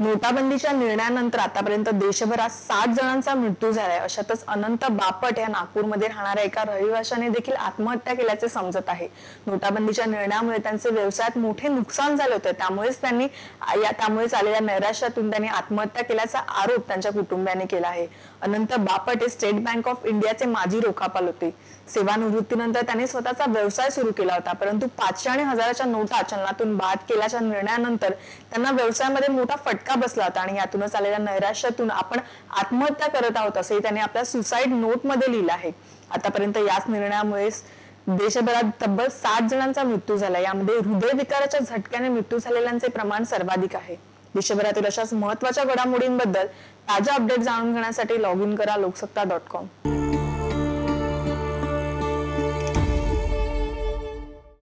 नोटाबंदीच्या निर्णयानंतर आतापर्यंत देशभरात सात जणांचा मृत्यू झालाय. अशातच अनंत बापट या नागपूरमध्ये राहणाऱ्या एका रहिवाशाने देखील आत्महत्या केल्याचे समजत आहे. नोटाबंदीच्या निर्णयामुळे त्यांचे व्यवसायात मोठे नुकसान झाले होते. त्यामुळेच त्यांनी या त्यामुळेच आलेल्या नैराश्यातून त्यांनी आत्महत्या केल्याचा आरोप त्यांच्या कुटुंबियाने केला आहे. अनंत बापट हे स्टेट बँक ऑफ इंडियाचे माजी रोखापाल होते. सेवानिवृत्तीनंतर त्यांनी स्वतःचा व्यवसाय सुरू केला होता. परंतु पाचशे आणि हजाराच्या नोटा चलनातून बाद केल्याच्या निर्णयानंतर त्यांना व्यवसायामध्ये मोठा फटका बसला होता आणि यातूनच आलेल्या नैराश्यातून आपण आत्महत्या करत आहोत असंही त्याने आपल्या सुसाईड नोटमध्ये लिहिलं आहे. आतापर्यंत याच निर्णयामुळे देशभरात तब्बल सात जणांचा मृत्यू झाला. यामध्ये हृदयविकाराच्या झटक्याने मृत्यू झालेल्यांचे प्रमाण सर्वाधिक आहे. देशभरातील अशाच महत्त्वाच्या घडामोडींबद्दल ताज्या अपडेट जाणून घेण्यासाठी लॉग इन करा लोकसत्ता डॉट कॉम